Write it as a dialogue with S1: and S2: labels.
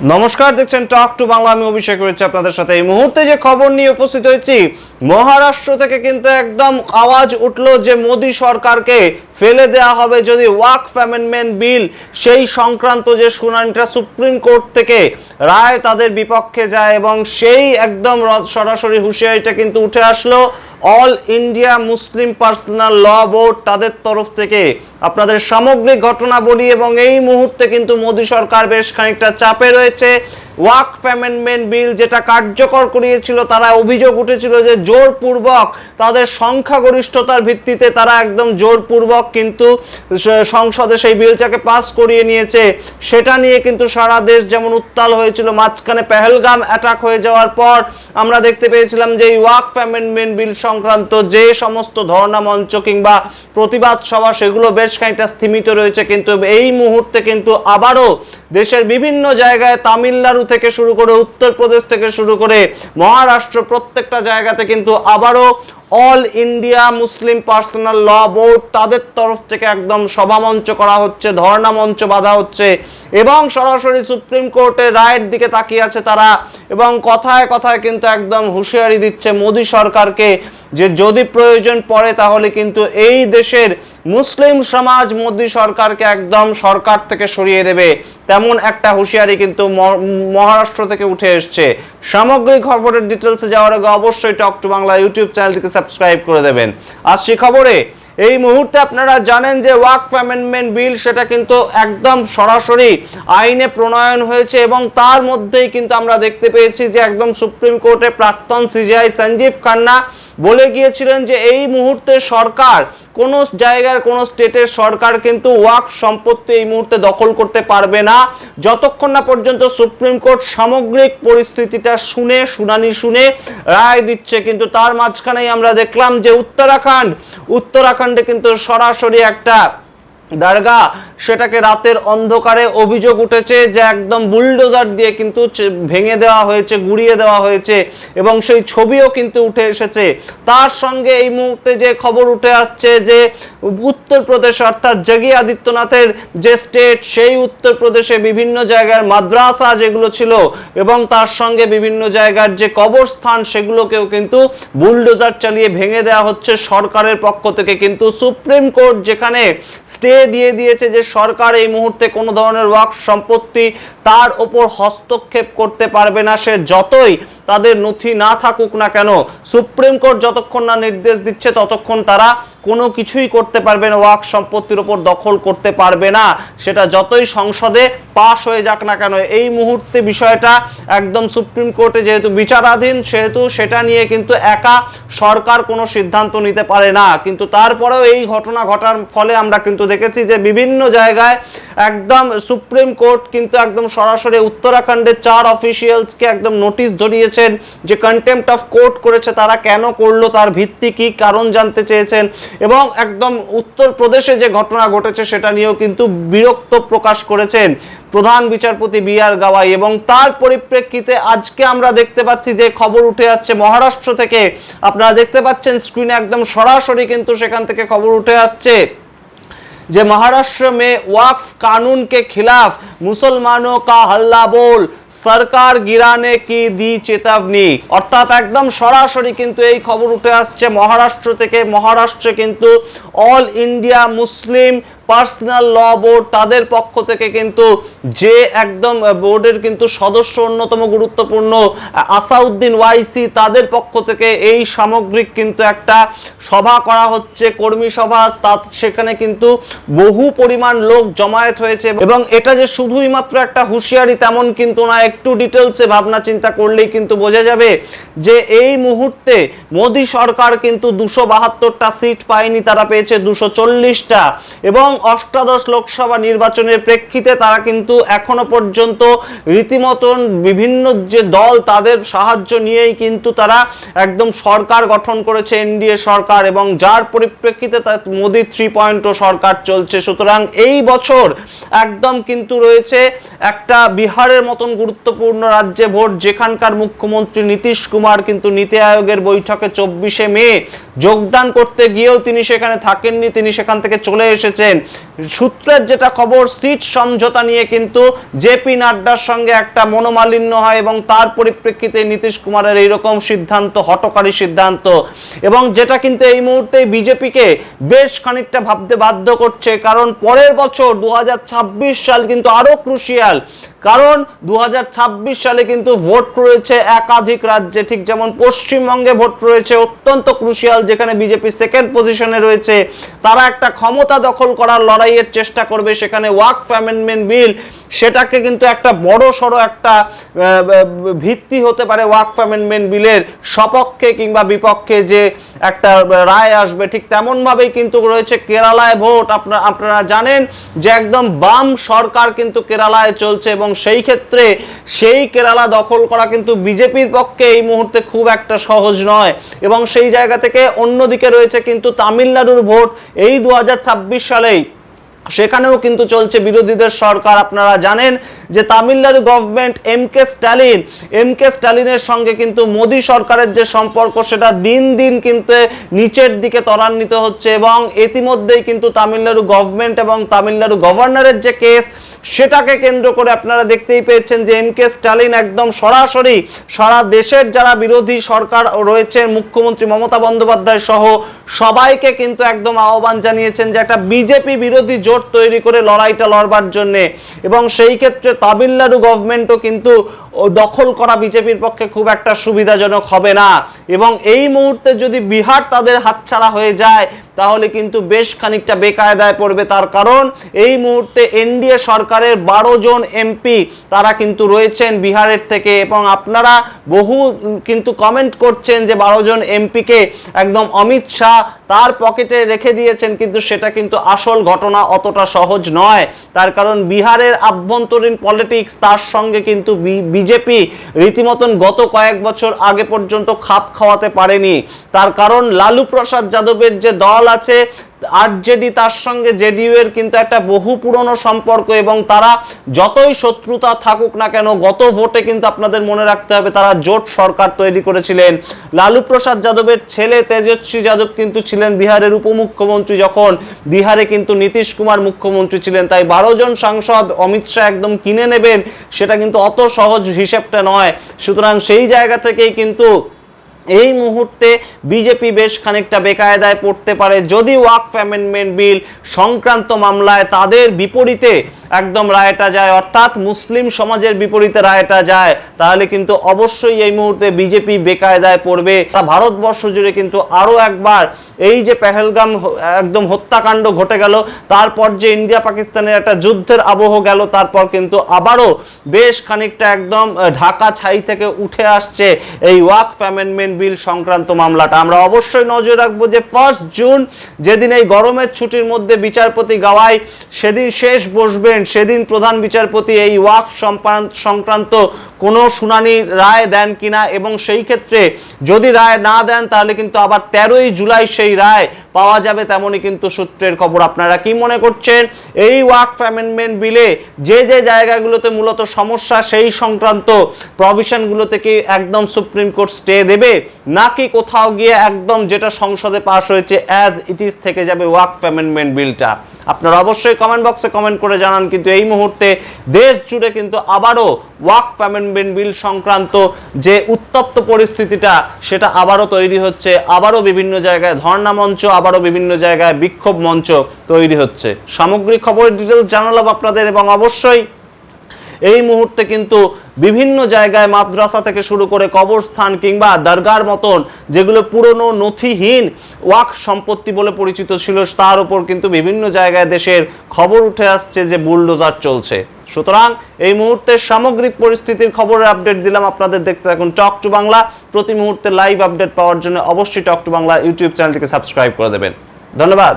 S1: নমস্কার, দেখছেন টক টু বাংলা আমি অভিষেক রয়েছে আপনাদের সাথে। এই মুহূর্তে যে খবর নিয়ে উপস্থিত হয়েছি, মহারাষ্ট্র থেকে কিন্তু একদম আওয়াজ উঠল যে মোদী সরকারকে ফেলে দেওয়া হবে যদি ওয়াক অ্যামেন্ডমেন্ট বিল। সেই সংক্রান্ত যে শুনানিটা সুপ্রিম কোর্ট থেকে রায় তাদের বিপক্ষে যায় এবং সেই একদম সরাসরি হুঁশিয়ারিটা কিন্তু উঠে আসলো। All India Muslim Personal Law Board তাদের তরফ থেকে আপনাদের সামগ্রিক ঘটনা বলি এবং এই মুহূর্তে কিন্তু মোদী সরকার বেশ খানিকটা চাপে রয়েছে। ওয়াক অ্যামেন্ডমেন্ট বিল যেটা কার্যকর করিয়েছিল, তারা অভিযোগ উঠেছিল যে জোরপূর্বক তাদের সংখ্যাগরিষ্ঠতার ভিত্তিতে তারা একদম জোরপূর্বক কিন্তু সংসদে সেই বিলটাকে পাস করিয়ে নিয়েছে। সেটা নিয়ে কিন্তু সারা দেশ যেমন উত্তাল হয়েছিল, মাঝখানে পেহেলগাম অ্যাটাক হয়ে যাওয়ার পর আমরা দেখতে পেয়েছিলাম যে এই ওয়াক অ্যামেন্ডমেন্ট বিল সংক্রান্ত যে সমস্ত ধর্ণা মঞ্চ কিংবা প্রতিবাদ সভা, সেগুলো বেশ খানিকটা স্থিমিত রয়েছে। কিন্তু এই মুহূর্তে কিন্তু আবারও দেশের বিভিন্ন জায়গায় তামিলনাড়ু থেকে শুরু করে, উত্তরপ্রদেশ থেকে শুরু করে, মহারাষ্ট্র প্রত্যেকটা জায়গাতে কিন্তু আবারও All India Muslim Personal Law Board তাদের তরফ থেকে একদম সভামঞ্চ করা হচ্ছে, ধর্ণা মঞ্চ বাঁধা হচ্ছে এবং সরাসরি সুপ্রিম কোর্টের রায়ের দিকে তাকিয়ে আছে তারা এবং কথায় কথায় কিন্তু একদম হুঁশিয়ারি দিচ্ছে মোদী সরকারকে। যে যদি প্রয়োজন পড়ে তাহলে কিন্তু এই দেশের মুসলিম সমাজ মোদী সরকারকে একদম সরকার থেকে সরিয়ে দেবে। তেমন একটা হুঁশিয়ারি কিন্তু মহারাষ্ট্র থেকে উঠে এসছে। সামগ্রিক খবরের ডিটেলসে যাওয়ার আগে অবশ্যই টক টু বাংলা ইউটিউব চ্যানেলটিকে সাবস্ক্রাইব করে দেবেন। আর আসছি খবরে। এই মুহূর্তে আপনারা জানেন যে ওয়াক অ্যামেন্ডমেন্ট বিল সেটা কিন্তু একদম সরাসরি আইনে প্রণয়ন হয়েছে এবং তার মধ্যেই কিন্তু আমরা দেখতে পেয়েছি যে একদম সুপ্রিম কোর্টে প্রাক্তন সিজিআই সঞ্জীব খান্না বলে গিয়েছিলেন যে এই মুহূর্তে সরকার, কোন জায়গার, কোন স্টেটের সরকার কিন্তু ওয়াক সম্পত্তি এই মুহূর্তে দখল করতে পারবে না। যতক্ষণ না পর্যন্ত সুপ্রিম কোর্ট সামগ্রিক পরিস্থিতিটা শুনে, শুনানি শুনে রায় দিচ্ছে, কিন্তু তার মাঝখানেই আমরা দেখলাম যে উত্তরাখণ্ড, উত্তরাখণ্ডে কিন্তু সরাসরি একটা দারগা সেটাকে রাতের অন্ধকারে অভিযোগ উঠেছে যে একদম বুলডোজার দিয়ে কিন্তু ভেঙে দেওয়া হয়েছে, গুড়িয়ে দেওয়া হয়েছে এবং সেই ছবিও কিন্তু উঠে এসেছে। তার সঙ্গে এই মুহূর্তে যে খবর উঠে আসছে যে উত্তরপ্রদেশ অর্থাৎ যোগী আদিত্যনাথের যে স্টেট, সেই উত্তরপ্রদেশে বিভিন্ন জায়গার মাদ্রাসা যেগুলো ছিল এবং তার সঙ্গে বিভিন্ন জায়গার যে কবরস্থান, সেগুলোকেও কিন্তু বুলডোজার চালিয়ে ভেঙে দেওয়া হচ্ছে সরকারের পক্ষ থেকে। কিন্তু সুপ্রিম কোর্ট যেখানে স্টে দিয়ে দিয়েছে যে সরকার এই মুহূর্তে কোনো ধরনের ওয়াক সম্পত্তি তার ওপর হস্তক্ষেপ করতে পারবে না। সে যতই তাদের নথি না থাকুক না কেন, সুপ্রিম কোর্ট যতক্ষণ না নির্দেশ দিচ্ছে ততক্ষণ তারা কোনো কিছুই করতে পারবে না, ওয়াক সম্পত্তির ওপর দখল করতে পারবে না। সেটা যতই সংসদে পাশ হয়ে যাক না কেন, এই মুহূর্তে বিষয়টা একদম সুপ্রিম কোর্টে যেহেতু বিচারাধীন, সেহেতু সেটা নিয়ে কিন্তু একা সরকার কোনো সিদ্ধান্ত নিতে পারে না। কিন্তু তারপরেও এই ঘটনা ঘটার ফলে আমরা কিন্তু দেখেছি যে বিভিন্ন জায়গায় একদম সুপ্রিম কোর্ট কিন্তু একদম সরাসরি উত্তরাখণ্ডের চার অফিসিয়ালসকে একদম নোটিশ ধরিয়েছেন যে কন্টেম্পট অফ কোর্ট করেছে তারা কেন করলো তার ভিত্তি কি কারণ জানতে চেয়েছেন এবং একদম উত্তরপ্রদেশে যে ঘটনা ঘটেছে সেটা নিয়েও কিন্তু বিরক্ত প্রকাশ করেছেন প্রধান বিচারপতি বি আর গাওয়াই এবং তার পরিপ্রেক্ষিতে আজকে আমরা দেখতে পাচ্ছি যে খবর উঠে আসছে মহারাষ্ট্র থেকে আপনারা দেখতে পাচ্ছেন স্ক্রিনে একদম সরাসরি কিন্তু সেখান থেকে খবর উঠে আসছে যে महाराष्ट्र में वक्फ कानून के खिलाफ मुसलमानों का हल्ला बोल সরকার গিরানে কি দি চেতাবনি? অর্থাৎ একদম সরাসরি কিন্তু এই খবর উঠে আসছে, মহারাষ্ট্র থেকে। মহারাষ্ট্রে কিন্তু All India Muslim Personal Law Board তাদের পক্ষ থেকে কিন্তু যে একদম বোর্ডের কিন্তু সদস্য অন্যতম গুরুত্বপূর্ণ, আসাউদ্দিন ওয়াইসি, তাদের পক্ষ থেকে এই সামগ্রিক কিন্তু একটা সভা করা হচ্ছে, কর্মী সভা। তা সেখানে কিন্তু বহু পরিমাণ লোক জমায়েত হয়েছে এবং এটা যে শুধুই মাত্র একটা হুঁশিয়ারি তেমন কিন্তু না একটু ডিটেলসে ভাবনা চিন্তা করলেই কিন্তু বোঝা যাবে যে এই মুহূর্তে মোদী সরকার কিন্তু দুশো বাহাত্তরটা সিট পায়নি, তারা পেয়েছে দুশো চল্লিশটা এবং অষ্টাদশ লোকসভা নির্বাচনের প্রেক্ষিতে তারা কিন্তু এখনও পর্যন্ত রীতিমতন বিভিন্ন যে দল তাদের সাহায্য নিয়েই কিন্তু তারা একদম সরকার গঠন করেছে, এনডিএ সরকার এবং যার পরিপ্রেক্ষিতে তা মোদি থ্রি পয়েন্ট সরকার চলছে। সুতরাং এই বছর একদম কিন্তু রয়েছে একটা বিহারের মতন গুরুত্বপূর্ণ রাজ্যে ভোট যেখানকার মুখ্যমন্ত্রী নীতিশ কুমার কিন্তু নীতি আয়োগের বৈঠকে চব্বিশে মে যোগদান করতে গিয়েও তিনি সেখানে থাকেননি, তিনি সেখান থেকে চলে এসেছেন। সূত্রের যেটা খবর, সিট সমঝোতা নিয়ে কিন্তু জেপি নাড্ডার সঙ্গে একটা মনোমালিন্য হয় এবং তার পরিপ্রেক্ষিতে নীতিশ কুমারের এইরকম সিদ্ধান্ত, হটকারী সিদ্ধান্ত। এবং যেটা কিন্তু এই মুহূর্তে বিজেপিকে বেশ খানিকটা ভাবতে বাধ্য করছে, কারণ পরের বছর দু হাজার ছাব্বিশ সাল কিন্তু আরও ক্রুশিয়াল। কারণ দু হাজার ছাব্বিশ সালে কিন্তু ভোট রয়েছে একাধিক রাজ্যে, ঠিক যেমন পশ্চিমবঙ্গে ভোট রয়েছে, অত্যন্ত ক্রুশিয়াল যেখানে বিজেপি সেকেন্ড পজিশনে রয়েছে, তারা একটা ক্ষমতা দখল করার লড়াইয়ের চেষ্টা করবে সেখানে ওয়াক অ্যামেন্ডমেন্ট বিল, সেটাকে কিন্তু একটা বড় সড়ো একটা ভিত্তি হতে পারে ওয়াক অ্যামেন্ডমেন্ট বিলের সপক্ষে কিংবা বিপক্ষে যে একটা রায় আসবে। ঠিক তেমনভাবেই কিন্তু রয়েছে কেরালায় ভোট। আপনারা আপনারা জানেন যে একদম বাম সরকার কিন্তু কেরালায় চলছে এবং সেই ক্ষেত্রে সেই কেরালা দখল করা কিন্তু বিজেপির পক্ষে এই মুহূর্তে খুব একটা সহজ নয় এবং সেই জায়গা থেকে অন্যদিকে রয়েছে কিন্তু তামিলনাড়ুর ভোট এই দু হাজার ছাব্বিশ সালেই। সেখানেও কিন্তু চলছে বিরোধীদের সরকার। আপনারা জানেন যে Tamil Nadu government M K Stalin, M K স্ট্যালিনের সঙ্গে কিন্তু মোদী সরকারের যে সম্পর্ক, সেটা দিন দিন কিন্তু নিচের দিকে ত্বরান্বিত হচ্ছে এবং ইতিমধ্যেই কিন্তু তামিলনাড়ু গভর্নমেন্ট এবং তামিলনাড়ু গভর্নরের যে কেস সেটাকে কেন্দ্র করে আপনারা দেখতেই পেয়েছেন যে এম কে স্টালিন একদম সরাসরি সারা দেশের যারা বিরোধী সরকার রয়েছে, মুখ্যমন্ত্রী মমতা বন্দ্যোপাধ্যায় সহ সবাইকে কিন্তু একদম আহ্বান জানিয়েছেন যে একটা বিজেপি বিরোধী জোট তৈরি করে লড়াইটা লড়বার জন্যে। এবং সেই ক্ষেত্রে তামিলনাড়ু গভর্নমেন্টও কিন্তু দখল করা বিজেপির পক্ষে খুব একটা সুবিধাজনক হবে না। এবং এই মুহূর্তে যদি বিহার তাদের হাতছাড়া হয়ে যায় তাহলে কিন্তু বেশ খানিকটা বেকায়দায় পড়বে তার কারণ এই মুহূর্তে এনডিএ সরকারের বারো জন এমপি তারা কিন্তু রয়েছেন বিহারের থেকে এবং আপনারা বহু কিন্তু কমেন্ট করছেন যে বারো জন এমপিকে একদম অমিত শাহ তার পকেটে রেখে দিয়েছেন, কিন্তু সেটা কিন্তু আসল ঘটনা অতটা সহজ নয়। তার কারণ বিহারের আভ্যন্তরীণ পলিটিক্স, তার সঙ্গে কিন্তু বিজেপি রীতিমতন গত কয়েক বছর আগে পর্যন্ত খাপ খাওয়াতে পারেনি। তার কারণ লালু প্রসাদ যাদবের যে দল আছে আরজেডি তার সঙ্গে জেডিইউ এর কিন্তু একটা বহু পুরনো সম্পর্ক এবং তারা যতই শত্রুতা থাকুক না কেন, গত ভোটে কিন্তু আপনাদের মনে রাখতে হবে তারা জোট সরকার তৈরি করেছিলেন। লালু প্রসাদ যাদবের ছেলে তেজস্বী যাদব কিন্তু ছিলেন বিহারের উপমুখ্যমন্ত্রী যখন বিহারে কিন্তু নীতিশ কুমার মুখ্যমন্ত্রী ছিলেন, তাই বারো জন সাংসদ অমিত শাহ একদম কিনে নেবেন, সেটা কিন্তু অত সহজ হিসেবটা নয়। সুতরাং সেই জায়গা থেকেই কিন্তু এই মুহূর্তে বিজেপি বেশ খানিকটা বেকায়দায় পড়তে পারে। যদি ওয়াকফ অ্যামেন্ডমেন্ট বিল সংক্রান্ত মামলায় তাদের বিপরীতে একদম রায়টা যায়, অর্থাৎ মুসলিম সমাজের বিপরীতে রায়টা যায়, তাহলে কিন্তু অবশ্যই এই মুহূর্তে বিজেপি বেকায়দায় পড়বে। ভারতবর্ষ জুড়ে কিন্তু আরও একবার এই যে পেহেলগাম একদম হত্যাকাণ্ড ঘটে গেল, তারপর যে ইন্ডিয়া পাকিস্তানের একটা যুদ্ধের আবহ গেল, তারপর কিন্তু আবারও বেশ খানিকটা একদম ঢাকা ছাই থেকে উঠে আসছে এই ওয়াকফ অ্যামেন্ডমেন্ট বিল সংক্রান্ত মামলাটা। আমরা অবশ্যই নজর রাখব যে ফার্স্ট জুন যেদিন এই গরমের ছুটির মধ্যে বিচারপতি গাওয়াই সেদিন শেষ বসবেন সেদিন প্রধান বিচারপতি এই ওয়াকফ সংক্রান্ত কোনো শুনানি রায় দেন কিনা এবং সেই ক্ষেত্রে যদি রায় না দেন, তাহলে কিন্তু আবার তেরোই জুলাই সেই রায় পাওয়া যাবে তেমনই কিন্তু সূত্রের খবর। আপনারা কি মনে করছেন? এই ওয়াকফ অ্যামেন্ডমেন্ট বিলে যে যে জায়গাগুলোতে মূলত সমস্যা, সেই সংক্রান্ত প্রভিশনগুলোতে কি একদম সুপ্রিম কোর্ট স্টে দেবে? নাকি কোথাও গিয়ে একদম যেটা সংসদে পাশ হয়েছে অ্যাজ ইট ইজ থেকে যাবে ওয়াকফ অ্যামেন্ডমেন্ট বিলটা? আপনারা অবশ্যই কমেন্ট বক্সে কমেন্ট করে জানান কিন্তু এই মুহূর্তে দেশ জুড়ে কিন্তু আবারও ওয়ার্ক অ্যামেন্ডমেন্ট বিল সংক্রান্ত যে উত্তপ্ত পরিস্থিতিটা, সেটা আবারও তৈরি হচ্ছে, আবারও বিভিন্ন জায়গায় ধর্ণা মঞ্চ, আবারও বিভিন্ন জায়গায় বিক্ষোভ মঞ্চ তৈরি হচ্ছে। সামগ্রিক খবরের ডিটেলস জানালাম আপনাদের এবং অবশ্যই এই মুহূর্তে কিন্তু বিভিন্ন জায়গায় মাদ্রাসা থেকে শুরু করে কবরস্থান কিংবা দরগার মতন যেগুলো পুরনো নথিহীন ওয়াক সম্পত্তি বলে পরিচিত ছিল, তার উপর কিন্তু বিভিন্ন জায়গায় দেশের খবর উঠে আসছে যে বুলডোজার চলছে। সুতরাং এই মুহূর্তের সামগ্রিক পরিস্থিতির খবরের আপডেট দিলাম আপনাদের দেখতে থাকুন টক টু বাংলা। প্রতি মুহূর্তে লাইভ আপডেট পাওয়ার জন্য অবশ্যই টক টু বাংলা ইউটিউব চ্যানেলটিকে সাবস্ক্রাইব করে দেবেন। ধন্যবাদ।